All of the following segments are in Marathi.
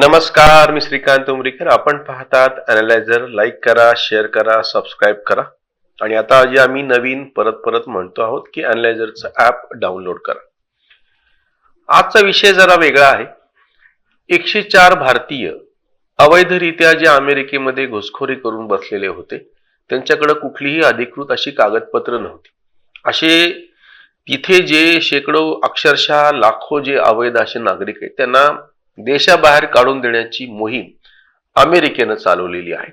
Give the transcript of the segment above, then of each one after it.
नमस्कार मी श्रीकांत उमरीकर. आपण पाहतात अनालायझर लाईक करा शेअर करा सबस्क्राईब करा. आणि आता जे आम्ही नवीन परत परत म्हणतो आहोत की अनालायझरचं ऍप डाउनलोड करा. आजचा विषय जरा वेगळा आहे. एकशे चार भारतीय अवैधरित्या जे अमेरिकेमध्ये घुसखोरी करून बसलेले होते त्यांच्याकडे कुठलीही अधिकृत अशी कागदपत्र नव्हती. असे तिथे जे शेकडो अक्षरशः लाखो जे अवैध असे नागरिक आहेत त्यांना देशाबाहेर काढून देण्याची मोहीम अमेरिकेनं चालवलेली आहे.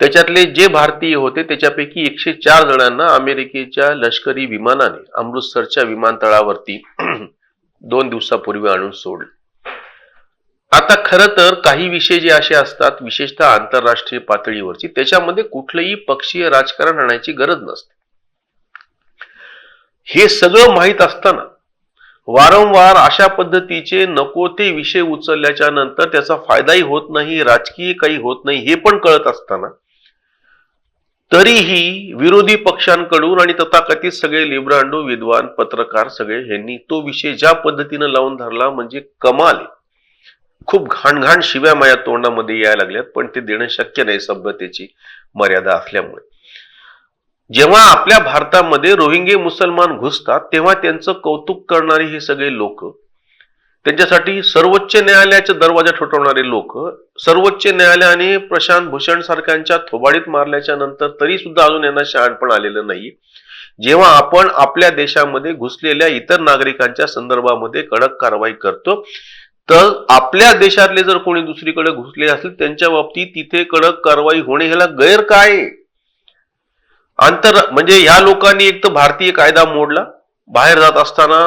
त्याच्यातले जे भारतीय होते त्याच्यापैकी एकशे चार जणांना अमेरिकेच्या लष्करी विमानाने अमृतसरच्या विमानतळावरती दोन दिवसापूर्वी आणून सोडले. आता खरं तर काही विषय जे असे असतात विशेषतः आंतरराष्ट्रीय पातळीवरची त्याच्यामध्ये कुठलंही पक्षीय राजकारण आणायची गरज नसते. हे सगळं माहीत असताना वारंवार अशा पद्धतीचे नको ते विषय उचलल्याच्या नंतर त्याचा फायदाही होत नाही राजकीय काही होत नाही हे पण कळत असताना. तरीही विरोधी पक्षांकडून आणि तथाकथित सगळे लिब्रांडो विद्वान पत्रकार सगळे यांनी तो विषय ज्या पद्धतीनं लावून धरला म्हणजे कमाल खूप घाणघाण शिव्या माया तोंडामध्ये यायला लागल्यात पण ते देणं शक्य नाही सभ्यतेची मर्यादा असल्यामुळे. जेव्हा आपल्या भारतामध्ये रोहिंगे मुसलमान घुसतात तेव्हा त्यांचं कौतुक करणारे हे सगळे लोक त्यांच्यासाठी सर्वोच्च न्यायालयाचे दरवाजा ठोठवणारे लोक सर्वोच्च न्यायालयाने प्रशांत भूषण सारख्यांच्या थोबाडीत मारल्याच्या नंतर तरी सुद्धा अजून यांना शहाणपण आलेलं नाही. जेव्हा आपण आपल्या देशामध्ये घुसलेल्या इतर नागरिकांच्या संदर्भामध्ये कडक कारवाई करतो तर आपल्या देशातले जर कोणी दुसरीकडे घुसले असतील त्यांच्या बाबतीत तिथे कडक कारवाई होणे ह्याला गैर काय आंतर म्हणजे ह्या लोकांनी एक तर भारतीय कायदा मोडला बाहेर जात असताना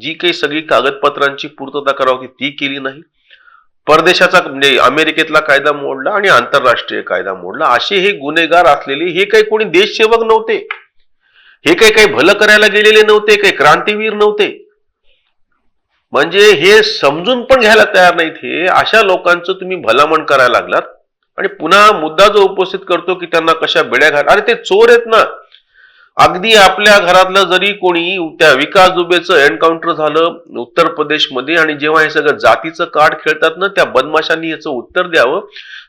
जी काही सगळी कागदपत्रांची पूर्तता करावी ती केली नाही. परदेशाचा म्हणजे अमेरिकेतला कायदा मोडला आणि आंतरराष्ट्रीय कायदा मोडला. असे हे गुन्हेगार असलेले हे काही कोणी देशसेवक नव्हते. हे काही काही भलं करायला गेलेले नव्हते काही क्रांतीवीर नव्हते. म्हणजे हे समजून पण घ्यायला तयार नाहीत हे. अशा लोकांचं तुम्ही भलामण करायला लागलात. आणि पुन्हा मुद्दा जो उपस्थित करतो की त्यांना कशा बेड्या घाल अरे ते चोर आहेत ना. अगदी आपल्या घरातलं जरी कोणी त्या विकास दुबेचं एन्काउंटर झालं उत्तर प्रदेशमध्ये आणि जेव्हा हे सगळं जातीचं कार्ड खेळतात ना त्या बदमाशांनी याचं उत्तर द्यावं.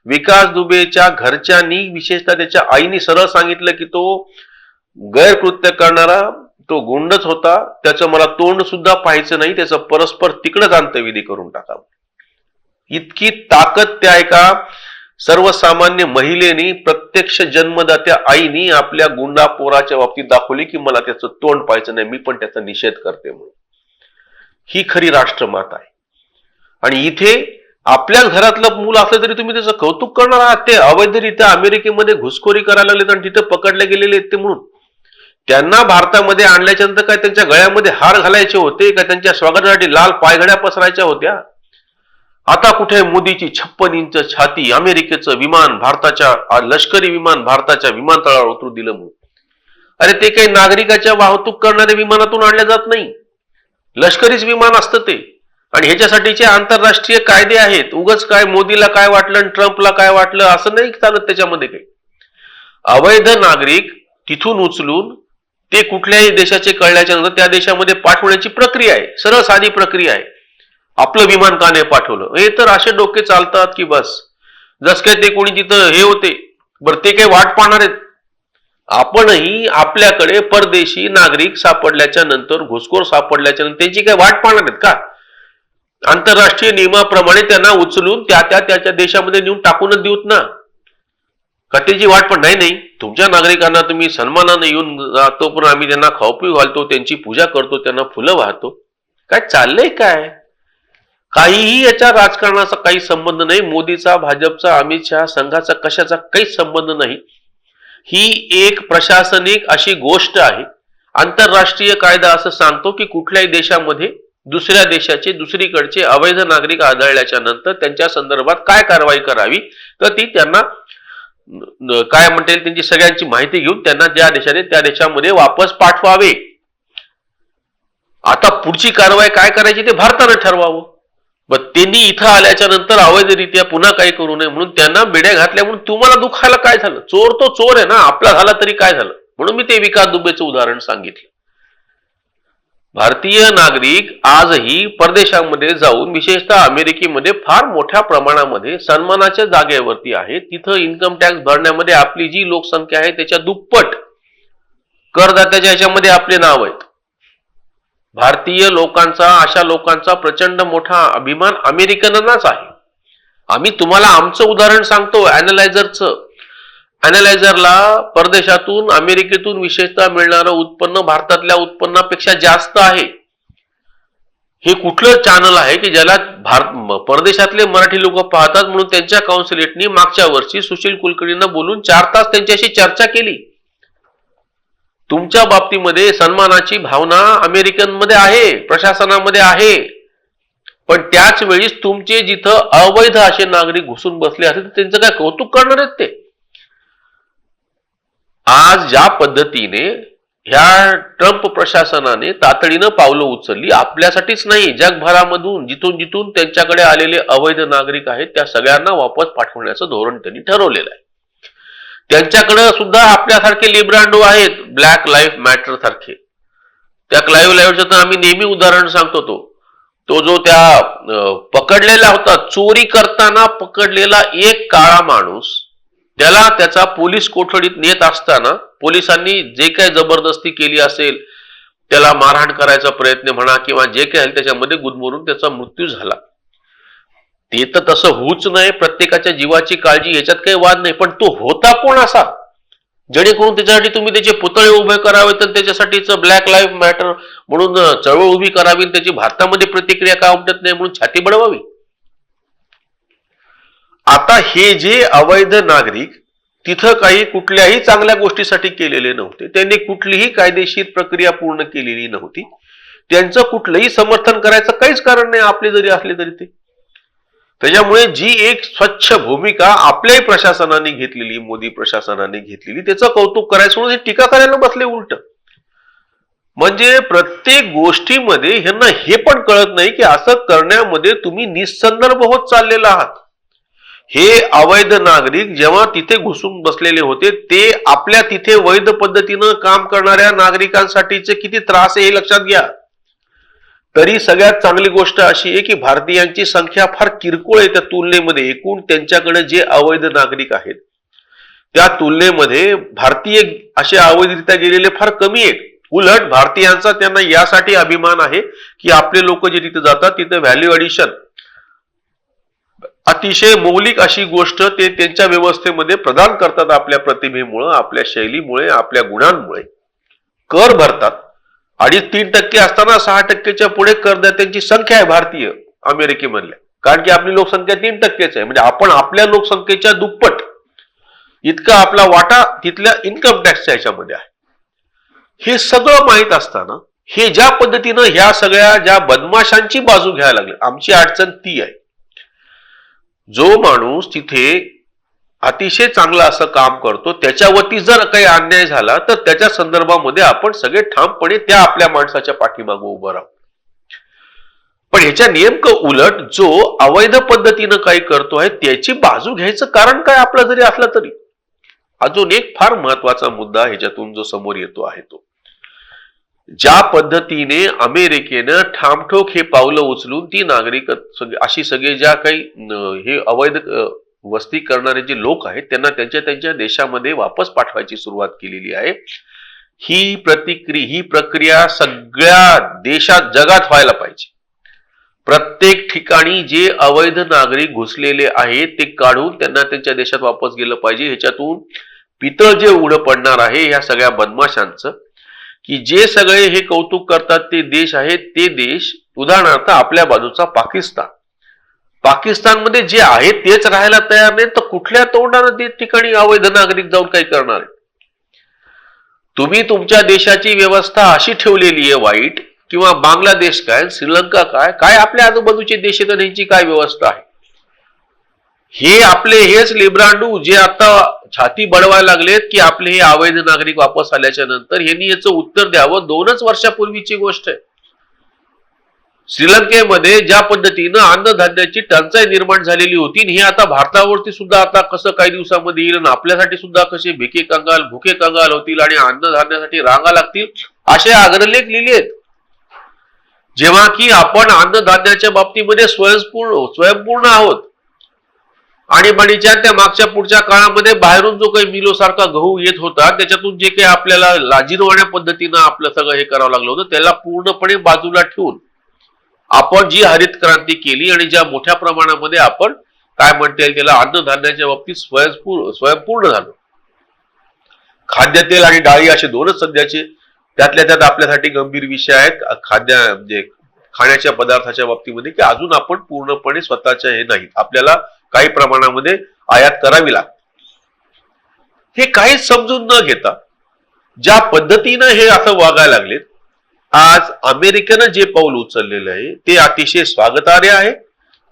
विकास दुबेच्या घरच्यांनी विशेषतः त्याच्या आईनी सरळ सांगितलं की तो गैरकृत्य करणारा तो गुंडच होता. त्याचं मला तोंड सुद्धा पाहायचं नाही. त्याचं परस्पर तिकडंच अंत्यविधी करून टाकावं. इतकी ताकद त्या एका सर्वसामान्य महिलेनी प्रत्यक्ष जन्मदात्या आईनी आपल्या गुंडा पोराच्या बाबतीत दाखवली की मला त्याचं तोंड पाहायचं नाही मी पण त्याचा निषेध करते म्हणून. ही खरी राष्ट्रमात आहे. आणि इथे आपल्या घरातलं मूल असलं तरी तुम्ही त्याचं कौतुक करणार आहात. ते अवैधरित्या अमेरिकेमध्ये घुसखोरी करायला लागलेत आणि तिथे पकडले गेलेले आहेत ते म्हणून. त्यांना भारतामध्ये आणल्याच्या नंतर काय त्यांच्या गळ्यामध्ये हार घालायचे होते का त्यांच्या स्वागतासाठी लाल पायघड्या पसरायच्या होत्या? आता कुठे मोदीची छप्पन इंच छाती अमेरिकेचं विमान भारताच्या लष्करी विमान भारताच्या विमानतळावर उतरू दिलं म्हणून. अरे ते काही नागरिकाच्या वाहतूक करणाऱ्या विमानातून आणल्या जात नाही. लष्करीच विमान असतं ते. आणि ह्याच्यासाठीचे आंतरराष्ट्रीय कायदे आहेत. उगच काय मोदीला काय वाटलं आणि ट्रम्पला काय वाटलं असं नाही चालत त्याच्यामध्ये काही. अवैध नागरिक तिथून उचलून ते कुठल्याही देशाचे कळल्याच्या नंतर त्या देशामध्ये पाठवण्याची प्रक्रिया आहे. सरळ साधी प्रक्रिया आहे. आपलं विमान का नाही पाठवलं. हे तर असे डोके चालतात की बस. जस काय ते कोणी तिथं हे होते. बरं ते काही वाट पाहणार आहेत. आपणही आपल्याकडे परदेशी नागरिक सापडल्याच्या नंतर घुसखोर सापडल्याच्या नंतर त्यांची काही वाट पाहणार आहेत का? आंतरराष्ट्रीय नियमाप्रमाणे त्यांना उचलून त्या त्या त्याच्या देशामध्ये नेऊन टाकूनच देऊत ना. का त्याची वाट पण नाही नाही. तुमच्या नागरिकांना तुम्ही सन्मानाने येऊन जातो पण आम्ही त्यांना खाऊपिऊ घालतो त्यांची पूजा करतो त्यांना फुलं वाहतो. काय चाललंय काय? काहीही याच्या राजकारणाचा काही संबंध नाही. मोदीचा भाजपचा अमित शहा संघाचा कशाचा काहीच संबंध नाही. ही एक प्रशासनिक अशी गोष्ट आहे. आंतरराष्ट्रीय कायदा असं सांगतो की कुठल्याही देशामध्ये दुसऱ्या देशाचे दुसरीकडचे अवैध नागरिक आढळल्याच्या नंतर त्यांच्या संदर्भात काय कारवाई करावी? तर ती त्यांना काय म्हणता येईल त्यांची सगळ्यांची माहिती घेऊन त्यांना ज्या देशाने त्या देशामध्ये वापस पाठवावे. आता पुढची कारवाई काय करायची ते भारतानं ठरवावं. मग त्यांनी इथं आल्याच्यानंतर अवैधरित्या पुन्हा काही करू नये म्हणून त्यांना बेड्या घातल्या म्हणून तुम्हाला दुखायला काय झालं? चोर तो चोर आहे ना आपला झाला तरी काय झालं? म्हणून मी ते विकास दुबेचं उदाहरण सांगितलं. भारतीय नागरिक आजही परदेशामध्ये जाऊन विशेषतः अमेरिकेमध्ये फार मोठ्या प्रमाणामध्ये सन्मानाच्या जागेवरती आहे. तिथं इन्कम टॅक्स भरण्यामध्ये आपली जी लोकसंख्या आहे त्याच्या दुप्पट करदात्याच्या ह्याच्यामध्ये आपले नाव आहेत. भारतीय लोकांचा अशा लोकांचा प्रचंड मोठा अभिमान अमेरिकनांनाच आहे. आम्ही तुम्हाला आमचं उदाहरण सांगतो अॅनालायझरचं अॅनालायझरला परदेशातून अमेरिकेतून विशेषतः मिळणारं उत्पन्न भारतातल्या उत्पन्नापेक्षा जास्त आहे. हे कुठलं चॅनल आहे की ज्याला भारत परदेशातले मराठी लोक पाहतात म्हणून त्यांच्या काउन्सिलेटनी मागच्या वर्षी सुशील कुलकर्णींना बोलून चार तास त्यांच्याशी चर्चा केली. तुमच्या बाबतीमध्ये सन्मानाची भावना अमेरिकनमध्ये आहे प्रशासनामध्ये आहे. पण त्याच वेळीस तुमचे जिथं अवैध असे नागरिक घुसून बसले असतील तर त्यांचं काय कौतुक करणार आहेत ते? आज ज्या पद्धतीने ह्या ट्रम्प प्रशासनाने तातडीनं पावलं उचलली आपल्यासाठीच नाही जगभरामधून जिथून जिथून त्यांच्याकडे आलेले अवैध नागरिक आहेत त्या सगळ्यांना वापस पाठवण्याचं धोरण त्यांनी ठरवलेलं आहे. त्यांच्याकडे सुद्धा आपल्यासारखे लिब्रांडो आहेत ब्लॅक लाईफ मॅटर सारखे. त्या क्लाईव्ह लाईव्हचं तर आम्ही नेहमी उदाहरण सांगतो तो. तो जो त्या पकडलेला होता चोरी करताना पकडलेला एक काळा माणूस त्याला त्याचा पोलीस कोठडीत नेत असताना पोलिसांनी जे काही जबरदस्ती केली असेल त्याला मारहाण करायचा प्रयत्न म्हणा किंवा जे काही त्याच्यामध्ये गुदमरून त्याचा मृत्यू झाला. ते तर तसं होऊच नाही प्रत्येकाच्या जीवाची काळजी याच्यात काही वाद नाही पण तो होता कोण असा? जेणेकरून त्याच्यासाठी तुम्ही त्याचे पुतळे उभे करावे तर त्याच्यासाठीच ब्लॅक लाईफ मॅटर म्हणून चळवळ उभी करावी आणि त्याची भारतामध्ये प्रतिक्रिया का उमटत नाही म्हणून छाती बडवावी. आता हे जे अवैध नागरिक तिथं काही कुठल्याही चांगल्या गोष्टीसाठी केलेले नव्हते. त्यांनी कुठलीही कायदेशीर प्रक्रिया पूर्ण केलेली नव्हती. त्यांचं कुठलंही समर्थन करायचं काहीच कारण नाही आपले जरी असले तरी ते. त्याच्यामुळे जी एक स्वच्छ भूमिका आपल्याही प्रशासनाने घेतलेली मोदी प्रशासनाने घेतलेली त्याचं कौतुक करायचं म्हणून हे टीका करायला बसले उलट. म्हणजे प्रत्येक गोष्टीमध्ये ह्यांना हे पण कळत नाही की असं करण्यामध्ये तुम्ही निसंदर्भ होत चाललेला आहात. हे अवैध नागरिक जेव्हा तिथे घुसून बसलेले होते ते आपल्या तिथे वैध पद्धतीनं काम करणाऱ्या नागरिकांसाठीचे किती त्रास आहे हे लक्षात घ्या. तरी सगळ्यात चांगली गोष्ट अशी आहे की भारतीयांची संख्या फार किरकोळ आहे त्या तुलनेमध्ये. एकूण त्यांच्याकडे जे अवैध नागरिक आहेत त्या तुलनेमध्ये भारतीय असे अवैधरित्या गेलेले फार कमी आहेत. उलट भारतीयांचा त्यांना यासाठी अभिमान आहे की आपले लोक जे तिथे जातात तिथे व्हॅल्यू ॲडिशन अतिशय मौलिक अशी गोष्ट ते त्यांच्या व्यवस्थेमध्ये प्रदान करतात आपल्या प्रतिभेमुळं आपल्या शैलीमुळे आपल्या गुणांमुळे. कर भरतात. अडीच तीन टक्के असताना सहा टक्केच्या पुढे करदात्यांची संख्या आहे भारतीय अमेरिकेमधल्या. कारण की आपली लोकसंख्या तीन टक्केच आहे. म्हणजे आपण आपल्या लोकसंख्येच्या दुप्पट इतका आपला वाटा तिथल्या इन्कम टॅक्सच्या ह्याच्यामध्ये आहे. हे सगळं माहीत असताना हे ज्या पद्धतीनं ह्या सगळ्या ज्या बदमाशांची बाजू घ्यायला लागली आमची अडचण ती आहे. जो माणूस तिथे अतिशय चांगलं असं काम करतो. त्याच्यावरती जर काही अन्याय झाला तर त्याच्या संदर्भामध्ये आपण सगळे ठामपणे त्या आपल्या माणसाच्या पाठीमागं उभं राहू. पण ह्याच्या नेमकं उलट जो अवैध पद्धतीनं काही करतो आहे त्याची बाजू घ्यायचं कारण काय आपलं जरी असला तरी? अजून एक फार महत्त्वाचा मुद्दा ह्याच्यातून जो समोर येतो आहे तो. ज्या पद्धतीने अमेरिकेनं ठामठोक हे पावलं उचलून ती नागरिक अशी सगळे ज्या काही हे अवैध वस्ती करणारे जे लोक आहेत त्यांना त्यांच्या त्यांच्या देशामध्ये वापस पाठवायची सुरुवात केलेली आहे. ही प्रतिक्रिया ही प्रक्रिया सगळ्या देशात जगात व्हायला पाहिजे. प्रत्येक ठिकाणी जे अवैध नागरिक घुसलेले आहेत ते काढून त्यांना त्यांच्या देशात वापस गेलं पाहिजे. ह्याच्यातून पितळ जे उघडं पडणार आहे ह्या सगळ्या बदमाशांचं की जे सगळे हे कौतुक करतात ते देश आहेत ते देश उदाहरणार्थ आपल्या बाजूचा पाकिस्तान. पाकिस्तानमध्ये जे आहे तेच राहायला तयार नाही तर कुठल्या तोंडानं ते ठिकाणी अवैध नागरिक जाऊन काही करणार आहे तुम्ही तुमच्या देशाची व्यवस्था अशी ठेवलेली आहे वाईट किंवा बांगलादेश काय श्रीलंका काय काय आपल्या आजूबाजूचे देश आहेत यांची काय व्यवस्था आहे? हे आपले हेच लिब्रांडू जे आता छाती बडवायला लागलेत की आपले हे अवैध नागरिक वापस आल्याच्यानंतर यांनी याचं उत्तर द्यावं. दोनच वर्षापूर्वीची गोष्ट आहे. श्रीलंकेमध्ये ज्या पद्धतीनं अन्नधान्याची टंचाई निर्माण झालेली होती हे आता भारतावरती सुद्धा आता कसं काही दिवसामध्ये येईल आणि आपल्यासाठी सुद्धा कसे भिके कंगाल भुके कंगाल होतील आणि अन्नधान्यासाठी रांगा लागतील असे अग्रलेख लिहिले आहेत जेव्हा की आपण अन्नधान्याच्या बाबतीमध्ये स्वयंपूर्ण स्वयंपूर्ण आहोत. आणीबाणीच्या त्या मागच्या पुढच्या काळामध्ये बाहेरून जो काही मिलोसारखा गहू येत होता त्याच्यातून जे काही आपल्याला लाजीरवाण्या पद्धतीनं आपलं सगळं हे करावं लागलं होतं त्याला पूर्णपणे बाजूला ठेवून आपण जी हरित क्रांती केली आणि ज्या मोठ्या प्रमाणामध्ये आपण काय म्हणता येईल त्याला अन्नधान्याच्या बाबतीत स्वयंपूर्ण स्वयंपूर्ण झालो. खाद्यतेल आणि डाळी असे दोनच सध्याचे त्यातल्या त्यात आपल्यासाठी गंभीर विषय आहेत. खाद्य म्हणजे खाण्याच्या पदार्थाच्या बाबतीमध्ये की अजून आपण पूर्णपणे स्वतःच्या हे नाहीत. आपल्याला काही प्रमाणामध्ये आयात करावी लागते. हे काहीच समजून न घेता ज्या पद्धतीनं हे असं वागायला लागलेत आज अमेरिकेनं जे पाऊल उचललेलं आहे ते अतिशय स्वागतार्ह आहे.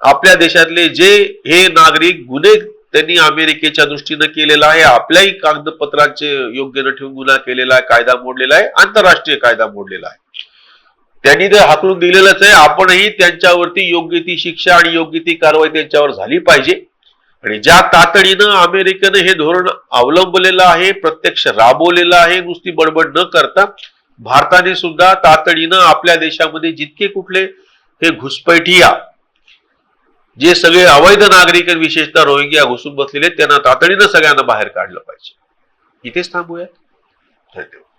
आपल्या देशातले जे हे नागरिक गुन्हे त्यांनी अमेरिकेच्या दृष्टीनं केलेला आहे आपल्याही कागदपत्रांचे योग्य न ठेवून गुन्हा केलेला आहे कायदा मोडलेला आहे आंतरराष्ट्रीय कायदा मोडलेला आहे. त्यांनी ते हाकलून दिलेलंच आहे आपणही त्यांच्यावरती योग्य ती शिक्षा आणि योग्य ती कारवाई त्यांच्यावर झाली पाहिजे. आणि ज्या तातडीनं अमेरिकेनं हे धोरण अवलंबलेलं आहे प्रत्यक्ष राबवलेलं आहे नुसती बडबड न करता भारताने सुद्धा तातडीनं आपल्या देशामध्ये जितके कुठले हे घुसपैठिया जे सगळे अवैध नागरिक विशेषतः रोहिंग्या घुसून बसलेले त्यांना तातडीनं सगळ्यांना बाहेर काढलं पाहिजे. इथेच थांबूया धन्यवाद.